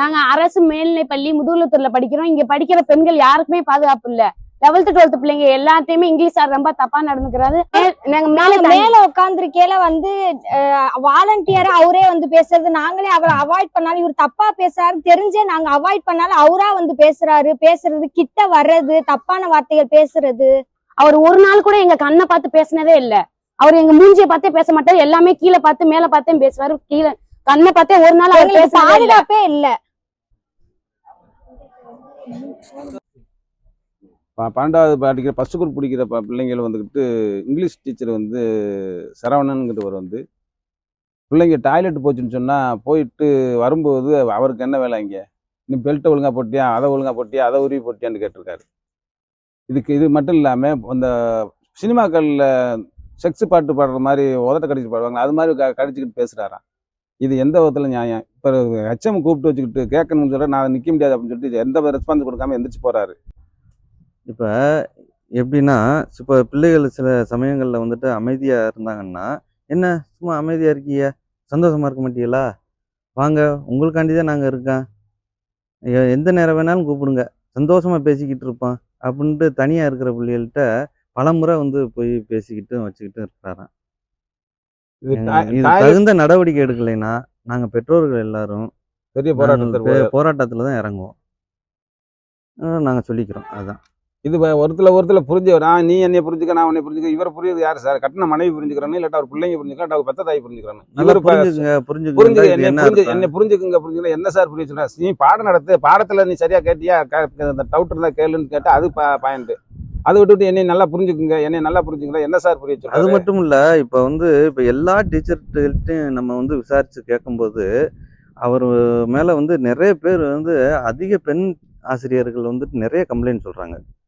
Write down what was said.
நாங்க அரசு மேல்நிலை பள்ளி முதுகுலத்தூர்ல படிக்கிறோம். இங்க படிக்கிற பெண்கள் யாருக்குமே பாதுகாப்பு இல்ல. லெவல்த் டுவெல்த் பிள்ளைங்க எல்லாத்தையுமே இங்கிலீஷ் சார் ரொம்ப தப்பா நடந்துக்கிறாரு. நாங்க மேல மேல உட்காந்துருக்கையில வந்து வாலண்டியரா அவரே வந்து பேசுறது. நாங்களே அவரை அவாய்ட் பண்ணாலும் இவர் தப்பா பேசுறாரு தெரிஞ்சே நாங்க அவாய்ட் பண்ணாலும் அவரா வந்து பேசுறாரு. பேசுறது கிட்ட வர்றது தப்பான வார்த்தைகள் பேசுறது. அவர் ஒரு நாள் கூட எங்க கண்ணை பார்த்து பேசினதே இல்ல. அவர் எங்க மூஞ்சிய பார்த்தே பேச மாட்டாரு. எல்லாமே கீழே பார்த்து மேல பார்த்தே பேசுவாரு. கீழே கண்ணை பார்த்தே ஒரு நாள் பாதுகாப்பே இல்ல. பன்னெண்டாவது படிக்கிற ஃபஸ்ட் குரூப் பிடிக்கிற பிள்ளைங்கள் வந்துக்கிட்டு இங்கிலீஷ் டீச்சர் வந்து சரவணனுங்கிறவர் வந்து பிள்ளைங்க டாய்லெட் போச்சுன்னு சொன்னால் போயிட்டு வரும்போது அவருக்கு என்ன வேலை இங்கே? நீ பெல்ட்டை ஒழுங்கா போட்டியா? அதை ஒழுங்கா போட்டியா? அதை உருவி போட்டியான்னு கேட்டிருக்காரு. இதுக்கு இது மட்டும் இல்லாமல் அந்த சினிமாக்களில் செக்ஸ் பாட்டு பாடுற மாதிரி உதட்ட கடிச்சு பாடுவாங்க அது மாதிரி க கடிச்சிக்கிட்டு பேசுகிறாராம் இது எந்த விதத்தில் நியாயம்? இப்போ ஹெச்எம் கூப்பிட்டு வச்சுக்கிட்டு கேட்கணும்னு சொல்ல நான் நிற்க முடியாது அப்படின்னு சொல்லிட்டு எந்த ரெஸ்பான்ஸ் கொடுக்காம எந்திரிச்சு போகிறாரு இப்போ எப்படின்னா இப்போ பிள்ளைகள் சில சமயங்களில் வந்துட்டு அமைதியாக இருந்தாங்கன்னா என்ன சும்மா அமைதியாக இருக்கீங்க சந்தோஷமாக இருக்க மாட்டீங்களா? வாங்க உங்களுக்காண்டி தான் நாங்கள் இருக்கோம் எந்த நேரம் வேணாலும் கூப்பிடுங்க. சந்தோஷமாக பேசிக்கிட்டு இருப்பான் அப்படின்ட்டு தனியாக இருக்கிற பிள்ளைகள்கிட்ட பலமுறை வந்து போய் பேசிக்கிட்டும் வச்சுக்கிட்டும் இருக்கிறாராம் இது தகுந்த நடவடிக்கை எடுக்கலைன்னா நாங்கள் பெற்றோர்கள் எல்லாரும் பெரிய போராட்டத்தில் போராட்டத்துல தான் இறங்குவோம். நாங்கள் சொல்லிக்கிறோம். அதுதான் இது ஒருத்தல ஒருத்தல புரிஞ்சு நான் நீ என்னை புரிஞ்சுக்க நான் உன்னை புரிஞ்சுக்க இவரை புரியுது யாரு சார்? கட்டின மனைவி புரிஞ்சுக்கிறானு இல்லாட்டா அவர் பிள்ளைங்க புரிஞ்சுக்கலாம் அவர் பெத்த தாய் புரிஞ்சுக்கிறானு? இவரு புரிஞ்சுக்க இது என்னை புரிஞ்சு? என்னை புரிஞ்சுக்குங்க புரிஞ்சுக்கல என்ன சார் புரிய சொல்ற நீ பாடம் நடத்து பாடத்துல நீ சரியா கேட்டியா? அந்த டவுட் இருந்தா கேளுன்னு கேட்டா அது பாயிண்ட் அதை விட்டுட்டு என்னை நல்லா புரிஞ்சுக்குங்க என்னை நல்லா புரிஞ்சுக்கங்க என்ன சார் புரிய அது மட்டும் இல்ல இப்ப வந்து இப்ப எல்லா டீச்சர்கிட்டையும் நம்ம வந்து விசாரிச்சு கேட்கும்போது அவர் மேல வந்து நிறைய பேர் வந்து அதிக பெண் ஆசிரியர்கள் வந்துட்டு நிறைய கம்ப்ளைண்ட் சொல்றாங்க.